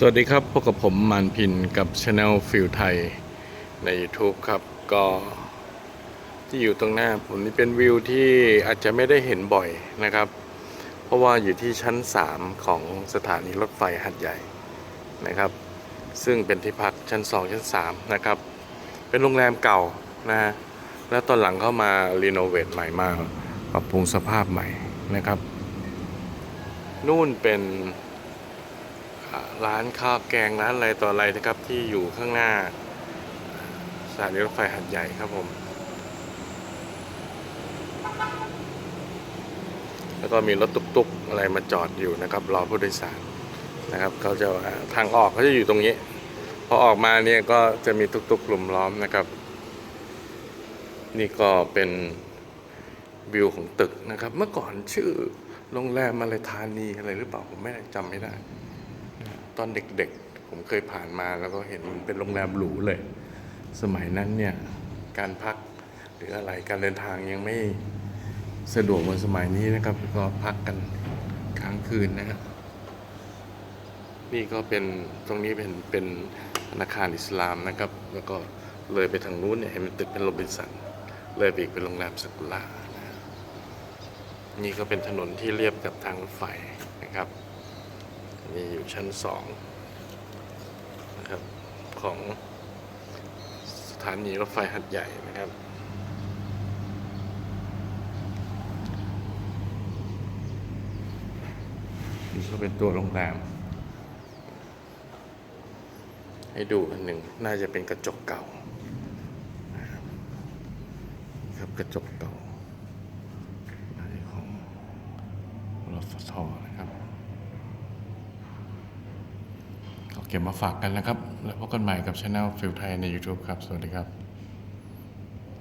สวัสดีครับพบกับผมมานพินกับช anel ฟิลไทยใน YouTube ครับ ก็ที่อยู่ตรงหน้าผมนี่เป็นวิวที่อาจจะไม่ได้เห็นบ่อยนะครับ เพราะว่าอยู่ที่ชั้น 3 ของสถานีรถไฟหัดใหญ่นะครับ ซึ่งเป็นที่พักชั้น 2 ชั้น 3 นะครับ เป็นโรงแรมเก่านะฮะแล้วตอนหลังเข้ามารีโนเวทใหม่มาปรับปรุงสภาพใหม่นะครับ นู่นเป็น ร้านข้าวแกงร้านอะไรต่ออะไรนะครับที่อยู่ข้างหน้าสถานีรถไฟหัดใหญ่ครับผม แล้วก็มีรถตุ๊กๆอะไรมาจอดอยู่นะครับรอผู้โดยสารนะครับเขาจะทางออกเขาจะอยู่ตรงนี้ พอออกมาเนี่ยก็จะมีตุ๊กๆกลุ่มล้อมนะครับ นี่ก็เป็นวิวของตึกนะครับ เมื่อก่อนชื่อโรงแรมอะไรธานีอะไรหรือเปล่าผมไม่ได้จำไม่ได้ ตอนเด็กๆ ผมเคยผ่านมาแล้วก็เห็นมันเป็นโรงแรมหรูเลย สมัยนั้นเนี่ยการพักหรืออะไรการเดินทางยังไม่สะดวกเหมือนสมัยนี้นะครับ ก็พักกันค้างคืนนะครับนี่ก็เป็นตรงนี้เป็นเป็นธนาคารอิสลามนะครับ แล้วก็เลยไปทางนู้นเนี่ยเห็นเป็นตึกเป็นโรบินสันเลยไปอีกเป็นโรงแรมสกุล่านะนี่ก็เป็นถนนที่เรียบกับทางรถไฟนะครับ นี่อยู่ชั้นสองนะครับของสถานีรถไฟหัดใหญ่นะครับ นี่ก็เป็นตัวโรงแรม ให้ดูอันหนึ่งน่าจะเป็นกระจกเก่านะครับครับกระจกเก่าน่าจะของรฟทนะครับ ก็ เก็บมาฝากกันนะครับ แล้วพบกันใหม่กับช anel ฟิลไทยใน YouTube ครับ สวัสดีครับ